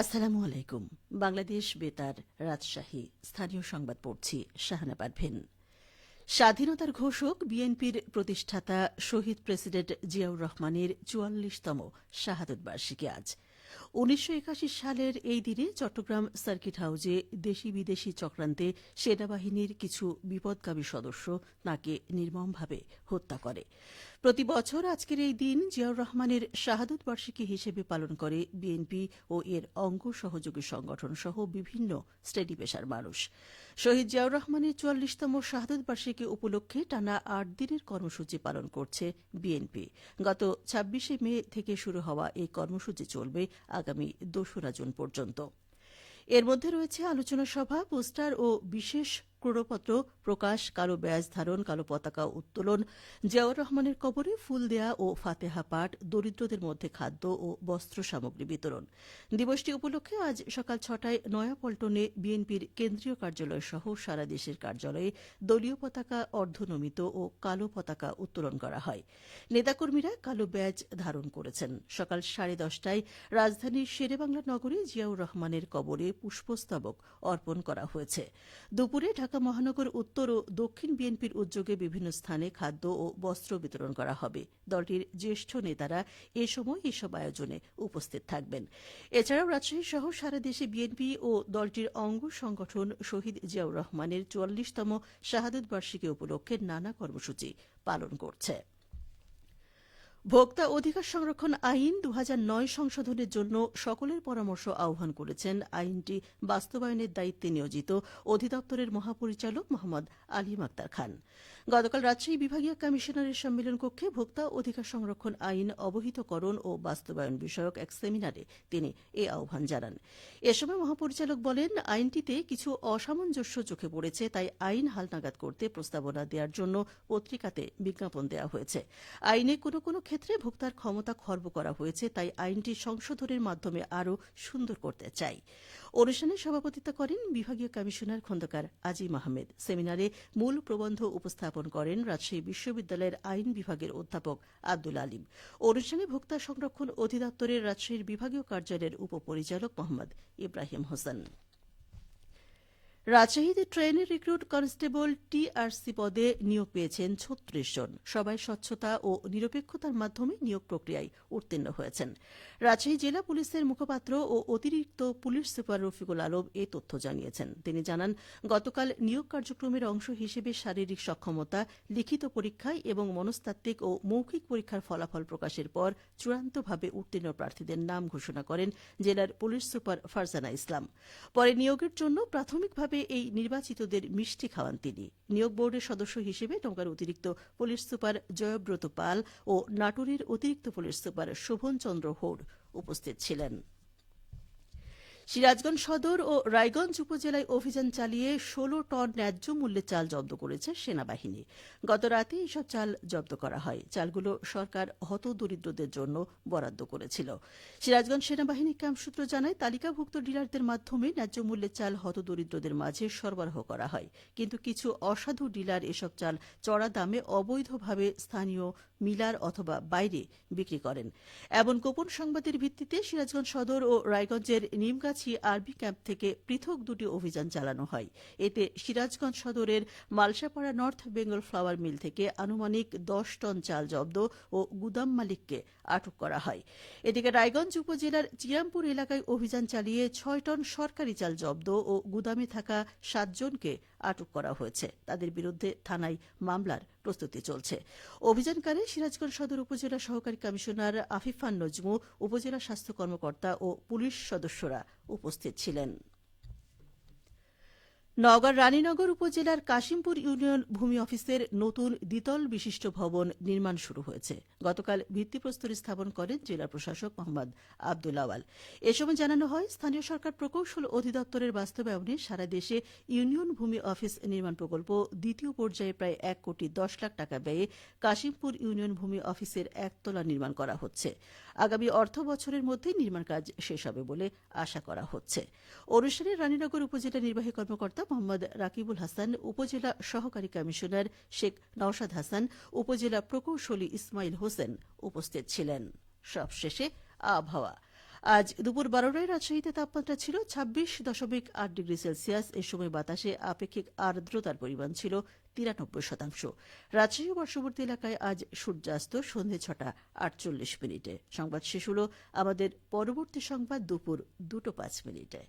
আসসালামু আলাইকুম। বাংলাদেশ বেতার, রাজশাহী। স্থানীয় সংবাদ পড়ছি শাহানা পারভেন স্বাধীনতার ঘোষক বিএনপির প্রতিষ্ঠাতা শহীদ প্রেসিডেন্ট জিয়াউর রহমানের চুয়াল্লিশতম শাহাদত বার্ষিকী আজ। উনিশশো একাশি সালের এই দিনে চট্টগ্রাম সার্কিট হাউজে দেশি বিদেশি চক্রান্তে সেনাবাহিনীর কিছু বিপদগামী সদস্য তাঁকে নির্মমভাবে হত্যা করে। প্রতি বছর আজকের এই দিন জিয়াউর রহমানের শাহাদত বার্ষিকী হিসেবে পালন করে বিএনপি ও এর অঙ্গ সহযোগী সংগঠন সহ বিভিন্ন শ্রেণি পেশার মানুষ। শহীদ জিয়াউর রহমানের চুয়াল্লিশতম শাহাদত বার্ষিকী উপলক্ষে টানা আট দিনের কর্মসূচি পালন করছে বিএনপি। গত ছাব্বিশে মে থেকে শুরু হওয়া এই কর্মসূচি চলবে আগামী দোসরা জুন পর্যন্ত। এর মধ্যে রয়েছে আলোচনা সভা, পোস্টার ও বিশেষ ক্রোড়পত্র প্রকাশ, কালো ব্যাজ ধারণ, কালো পতাকা উত্তোলন, জিয়াউর রহমানের কবরে ফুল দেয়া ও ফাতেহা পাঠ, দরিদ্রদের মধ্যে খাদ্য ও বস্ত্র সামগ্রী বিতরণ। দিবসটি উপলক্ষে আজ সকাল ছটায় নয়াপল্টনে বিএনপির কেন্দ্রীয় কার্যালয় সহ সারা দেশের কার্যালয়ে দলীয় পতাকা অর্ধনমিত ও কালো পতাকা উত্তোলন করা হয়। নেতাকর্মীরা কালো ব্যাজ ধারণ করেছেন। সকাল সাড়ে দশটায় রাজধানীর শেরেবাংলা নগরে জিয়াউর রহমানের কবরে পুষ্পস্তবক অর্পণ করা হয়েছে। দুপুরে ঢাকা মহানগর উত্তর ও দক্ষিণ বিএনপির উদ্যোগে বিভিন্ন স্থানে খাদ্য ও বস্ত্র বিতরণ করা হবে। দলটির জ্যেষ্ঠ নেতারা এ সময় এসব আয়োজনে উপস্থিত থাকবেন। এছাড়াও রাজশাহী সহ সারা দেশে বিএনপি ও দলটির অঙ্গ সংগঠন শহীদ জিয়াউর রহমানের চুয়াল্লিশতম শাহাদত বার্ষিকী উপলক্ষে নানা কর্মসূচি পালন করছে। ভোক্তা অধিকার সংরক্ষণ আইন দু হাজার নয় সংশোধনের জন্য সকলের পরামর্শ আহ্বান করেছেন আইনটি বাস্তবায়নের দায়িত্বে নিয়োজিত অধিদপ্তরের মহাপরিচালক মোহাম্মদ আলিম আক্তার খান। গতকাল রাজশাহী বিভাগীয় কমিশনারের সম্মেলন কক্ষে ভোক্তা অধিকার সংরক্ষণ আইন অবহিতকরণ ও বাস্তবায়ন বিষয়ক এক সেমিনারে তিনি এ আহ্বান জানান। এ সময় মহাপরিচালক বলেন, আইনটিতে কিছু অসামঞ্জস্য চোখে পড়েছে, তাই আইন হালনাগাদ করতে প্রস্তাবনা দেওয়ার জন্য পত্রিকাতে বিজ্ঞাপন দেওয়া হয়েছে। আইনে কোনো কোনো ক্ষেত্রে ভোক্তার ক্ষমতা খর্ব করা হয়েছে, তাই আইনটি সংশোধনের মাধ্যমে আরও সুন্দর করতে চাই। অনুষ্ঠানে সভাপতিত্ব করেন বিভাগীয় কমিশনার খন্দকার আজিম আহমেদ। সেমিনারে মূল প্রবন্ধ উপস্থাপন করেন রাজশাহী বিশ্ববিদ্যালয়ের আইন বিভাগের অধ্যাপক আব্দুল আলিম। অনুষ্ঠানে ভোক্তা সংরক্ষণ অধিদপ্তরের রাজশাহীর বিভাগীয় কার্যালয়ের উপপরিচালক মোহাম্মদ ইব্রাহিম হোসেন। রাজশাহীতে ট্রেনের রিক্রুট কনস্টেবল টিআরসি পদে নিয়োগ পেয়েছেন ছত্রিশ জন। সবাই স্বচ্ছতা ও নিরপেক্ষতার মাধ্যমে নিয়োগ প্রক্রিয়ায় উত্তীর্ণ হয়েছেন। রাজশাহী জেলা পুলিশের মুখপাত্র ও অতিরিক্ত পুলিশ সুপার রফিকুল আলম এ তথ্য জানিয়েছেন। তিনি জানান, গতকাল নিয়োগ কার্যক্রমের অংশ হিসেবে শারীরিক সক্ষমতা, লিখিত পরীক্ষায় এবং মনস্তাত্ত্বিক ও মৌখিক পরীক্ষার ফলাফল প্রকাশের পর চূড়ান্তভাবে উত্তীর্ণ প্রার্থীদের নাম ঘোষণা করেন জেলার পুলিশ সুপার ফারজানা ইসলাম। পরে নিয়োগের জন্য প্রাথমিকভাবে এই নির্বাচিতদের মিষ্টি খাওয়ান তিনি। নিয়োগ বোর্ডের সদস্য হিসেবে নৌকার অতিরিক্ত পুলিশ সুপার জয়ব্রত পাল ও নাটোরের অতিরিক্ত পুলিশ সুপার শোভন চন্দ্র হোড উপস্থিত ছিলেন। সিরাজগঞ্জ সদর ও রায়গঞ্জ উপজেলায় অভিযান চালিয়ে ষোলো টন ন্যায্য মূল্যে চাল জব্দ করেছে সেনাবাহিনী। গত রাতে এইসব চাল জব্দ করা হয়। চালগুলো সরকার হত দরিদ্রদের জন্য বরাদ্দ করেছিল। সিরাজগঞ্জ সেনাবাহিনী ক্যাম্প সূত্র জানায়, তালিকাভুক্ত ডিলারদের মাধ্যমে ন্যায্য মূল্যে চাল হত দরিদ্রদের মাঝে সরবরাহ করা হয়। কিন্তু কিছু অসাধু ডিলার এসব চাল চড়া দামে অবৈধভাবে স্থানীয় মিলার অথবা বাইরে বিক্রি করেন। এমন গোপন সংবাদের ভিত্তিতে সিরাজগঞ্জ সদর ও রায়গঞ্জের নিমগাছি আরবি ক্যাম্প থেকে পৃথক দুটি অভিযান চালানো হয়। এতে সিরাজগঞ্জ সদরের Malshapara North Bengal Flour Mill থেকে আনুমানিক দশ টন চাল জব্দ ও গুদাম মালিককে আটক করা হয়। এদিকে রায়গঞ্জ উপজেলার চিরামপুর এলাকায় অভিযান চালিয়ে ছয় টন সরকারি চাল জব্দ ও গুদামে থাকা সাতজনকে আটক করা হয়েছে। তাদের বিরুদ্ধে থানায় মামলার প্রস্তুতি চলছে। অভিযানকালে সিরাজগঞ্জ সদর উপজেলা সহকারী কমিশনার আফিফান নজমু, উপজেলা স্বাস্থ্য কর্মকর্তা ও পুলিশ সদস্যরা উপস্থিত ছিলেন। নওগাঁর রানীনগর উপজেলার কাশিমপুর ইউনিয়ন ভূমি অফিসের নতুন দ্বিতল বিশিষ্ট ভবন নির্মাণ শুরু হয়েছে। গতকাল ভিত্তিপ্রস্তর স্থাপন করেন জেলা প্রশাসক মোহাম্মদ আওয়াল। এ সময় জানানো হয়, স্থানীয় সরকার প্রকৌশল অধিদপ্তরের বাস্তবায়নে সারা দেশে ইউনিয়ন ভূমি অফিস নির্মাণ প্রকল্প দ্বিতীয় পর্যায়ে প্রায় এক কোটি দশ লাখ টাকা ব্যয়ে কাশিমপুর ইউনিয়ন ভূমি অফিসের একতলা নির্মাণ করা হচ্ছে। আগামী অর্থ বছরের মধ্যেই নির্মাণ কাজ শেষ হবে বলে আশা করা হচ্ছে। অনুষ্ঠানে রানীনগর উপজেলা নির্বাহী কর্মকর্তা মোহাম্মদ রাকিবুল হাসান, উপজেলা সহকারী কমিশনার শেখ নওশাদ হাসান, উপজেলা প্রকৌশলী ইসমাইল হোসেন উপস্থিত ছিলেন। সবশেষে আবহাওয়া। আজ দুপুর বারোটায় রাজশাহীতে তাপমাত্রা ছিল ছাব্বিশ দশমিক আট ডিগ্রি সেলসিয়াস। এ সময় বাতাসে আপেক্ষিক আর্দ্রতার পরিমাণ ছিল তিরানব্বই শতাংশ। রাজশাহী পার্শ্ববর্তী এলাকায় আজ সূর্যাস্ত সন্ধে ছটা আটচল্লিশ মিনিটে। সংবাদ শেষ হল আমাদের পরবর্তী সংবাদ দুপুর দুটো পাঁচ মিনিটে।